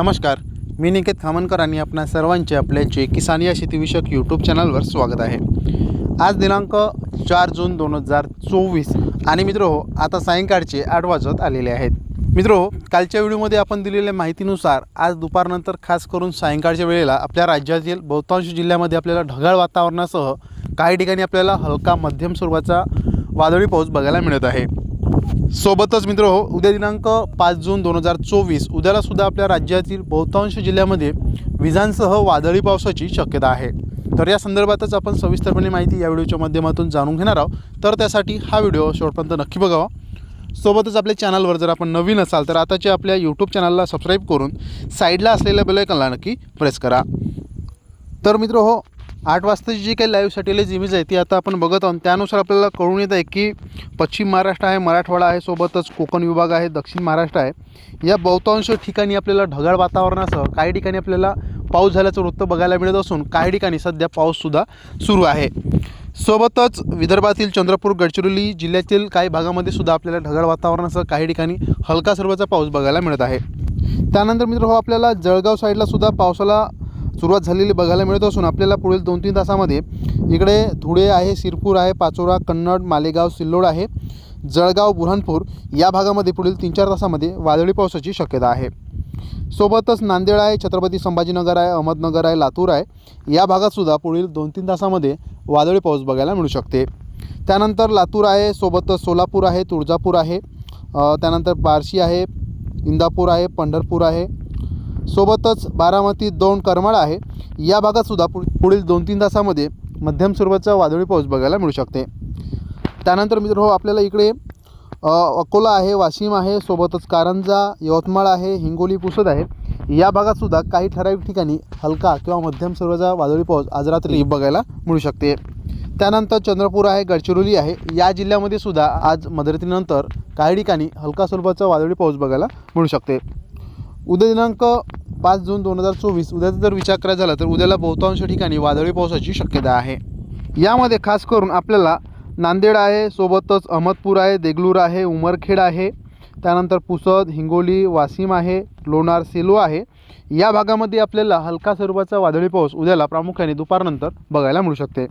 नमस्कार मी निकेत खामनकर आणि आपणा सर्वांचे आपल्याचे किसान या शेतीविषयक यूट्यूब चॅनलवर स्वागत आहे. आज दिनांक चार जून दोन हजार चोवीस आणि मित्र हो आता सायंकाळचे आठ वाजत आलेले आहेत. मित्र हो कालच्या व्हिडिओमध्ये आपण दिलेल्या माहितीनुसार आज दुपारनंतर खास करून सायंकाळच्या वेळेला आपल्या राज्यातील बहुतांश जिल्ह्यामध्ये आपल्याला ढगाळ वातावरणासह काही ठिकाणी आपल्याला हलका मध्यम स्वरूपाचा वादळी पाऊस बघायला मिळत आहे. सोबतच मित्र हो उद्या दिनांक पाच जून दोन हजार चोवीस उद्यालासुद्धा आपल्या राज्यातील बहुतांश जिल्ह्यामध्ये विजांसह वादळी पावसाची शक्यता आहे. तर या संदर्भातच आपण सविस्तरपणे माहिती या व्हिडिओच्या माध्यमातून जाणून घेणार आहोत. तर त्यासाठी हा व्हिडिओ शेवटपर्यंत नक्की बघावा. सोबतच आपल्या चॅनलवर जर आपण नवीन असाल तर आताच्या आपल्या यूट्यूब चॅनलला सबस्क्राईब करून साईडला असलेल्या बेलायकनला नक्की प्रेस करा. तर मित्र हो आठ वाजताची जी काही लाईव्ह सॅटेलाईज इमेज आहे ती आता आपण बघत आहोत. त्यानुसार आपल्याला कळून येत आहे की पश्चिम महाराष्ट्र आहे मराठवाडा आहे सोबतच कोकण विभाग आहे दक्षिण महाराष्ट्र आहे. या बहुतांश ठिकाणी आपल्याला ढगाळ वातावरणासह काही ठिकाणी आपल्याला पाऊस झाल्याचं वृत्त बघायला मिळत असून काही ठिकाणी सध्या पाऊससुद्धा सुरू आहे. सोबतच विदर्भातील चंद्रपूर गडचिरोली जिल्ह्यातील काही भागामध्ये सुद्धा आपल्याला ढगाळ वातावरणासह काही ठिकाणी हलका स्वरूपाचा पाऊस बघायला मिळत आहे. त्यानंतर मित्र हो आपल्याला जळगाव साईडला सुद्धा पावसाला सुरुवात झालेली बघायला मिळत असून आपल्याला पुढील दोन तीन तासामध्ये इकडे धुळे आहे सिरपूर आहे पाचोरा कन्नड मालेगाव सिल्लोड आहे जळगाव बुऱ्हाणपूर या भागामध्ये पुढील तीन चार तासामध्ये वादळी पावसाची शक्यता आहे. सोबतच नांदेड आहे छत्रपती संभाजीनगर आहे अहमदनगर आहे लातूर आहे. या भागातसुद्धा पुढील दोन तीन तासामध्ये वादळी पाऊस बघायला मिळू शकते. त्यानंतर लातूर आहे सोबतच सोलापूर आहे तुळजापूर आहे. त्यानंतर बार्शी आहे इंदापूर आहे पंढरपूर आहे. सोबतच बारामती दोन करमाळ आहे. या भागातसुद्धा पुढ पुढील दोन तीन तासामध्ये मध्यम स्वरूपाचा वादळी पाऊस बघायला मिळू शकते. त्यानंतर मित्र हो आपल्याला इकडे अकोला आहे वाशिम आहे सोबतच कारंजा यवतमाळ आहे हिंगोली पुसद आहे. या भागातसुद्धा काही ठराविक ठिकाणी हलका किंवा मध्यम स्वरूपाचा वादळी पाऊस आज रात्री बघायला मिळू शकते. त्यानंतर चंद्रपूर आहे गडचिरोली आहे. या जिल्ह्यामध्ये सुद्धा आज मध्यरात्रीनंतर काही ठिकाणी हलका स्वरूपाचा वादळी पाऊस बघायला मिळू शकते. उद्या दिनांक पाच जून दोन हजार चोवीस उद्याचा जर विचार करायचा झाला तर उद्याला बहुतांश ठिकाणी वादळी पावसाची शक्यता आहे. यामध्ये खास करून आपल्याला नांदेड आहे सोबतच अहमदपूर आहे देगलूर आहे उमरखेड आहे त्यानंतर पुसद हिंगोली वाशिम आहे लोणार सेलू आहे. या भागामध्ये आपल्याला हलका स्वरूपाचा वादळी पाऊस उद्याला प्रामुख्याने दुपारनंतर बघायला मिळू शकते.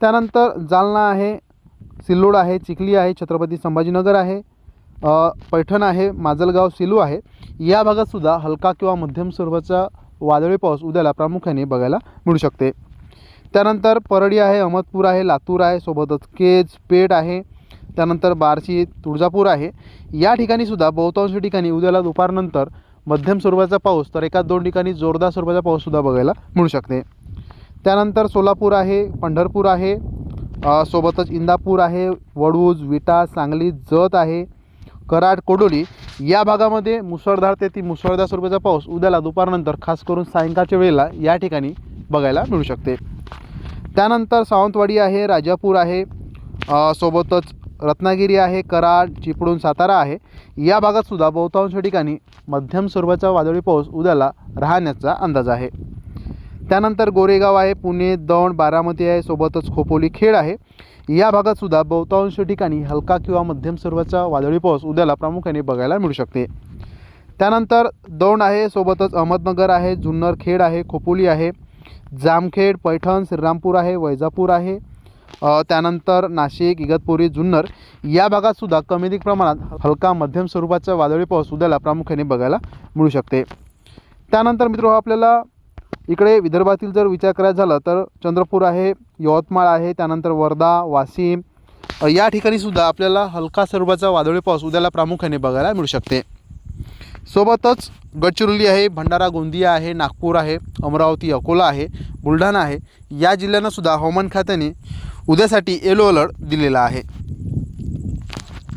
त्यानंतर जालना आहे सिल्लोड आहे चिखली आहे छत्रपती संभाजीनगर आहे पैठण आहे माजलगाव सिलू आहे. या भागातसुद्धा हलका किंवा मध्यम स्वरूपाचा वादळी पाऊस उद्याला प्रामुख्याने बघायला मिळू शकते. त्यानंतर परडी आहे अहमदपूर आहे लातूर आहे सोबतच केज पेठ आहे. त्यानंतर बार्शी तुळजापूर आहे. या ठिकाणीसुद्धा बहुतांश ठिकाणी उद्याला दुपारनंतर मध्यम स्वरूपाचा पाऊस तर एका दोन ठिकाणी जोरदार स्वरूपाचा पाऊससुद्धा बघायला मिळू शकते. त्यानंतर सोलापूर आहे पंढरपूर आहे. सोबतच इंदापूर आहे वडूज विटा सांगली जत आहे. कराड कोडोली या भागामध्ये मुसळधार ते ती मुसळधार स्वरूपाचा पाऊस उद्याला दुपारनंतर खास करून सायंकाळच्या वेळेला या ठिकाणी बघायला मिळू शकते. त्यानंतर सावंतवाडी आहे राजापूर आहे सोबतच रत्नागिरी आहे कराड चिपळूण सातारा आहे. या भागातसुद्धा बहुतांश ठिकाणी मध्यम स्वरूपाचा वादळी पाऊस उद्याला राहण्याचा अंदाज आहे. त्यानंतर गोरेगाव आहे पुणे दौंड बारामती आहे सोबतच खोपोली खेड आहे. या भागातसुद्धा बहुतांश ठिकाणी हलका किंवा मध्यम स्वरूपाचा वादळी पाऊस उद्याला प्रामुख्याने बघायला मिळू शकते. त्यानंतर दौंड आहे सोबतच अहमदनगर आहे जुन्नर खेड आहे खोपोली आहे जामखेड पैठण श्रीरामपूर आहे वैजापूर आहे त्यानंतर नाशिक इगतपुरी जुन्नर या भागातसुद्धा कमी अधिक प्रमाणात हलका मध्यम स्वरूपाचा वादळी पाऊस उद्याला प्रामुख्याने बघायला मिळू शकते. त्यानंतर मित्र आपल्याला इकडे विदर्भातील जर विचार करायचा झाला तर चंद्रपूर आहे यवतमाळ आहे त्यानंतर वर्धा वाशिम या या ठिकाणीसुद्धा आपल्याला हलका स्वरूपाचा वादळी पाऊस उद्याला प्रामुख्याने बघायला मिळू शकते. सोबतच गडचिरोली आहे भंडारा गोंदिया आहे नागपूर आहे अमरावती अकोला आहे बुलढाणा आहे या जिल्ह्यांनासुद्धा हवामान खात्याने उद्यासाठी येलो अलर्ट दिलेला आहे.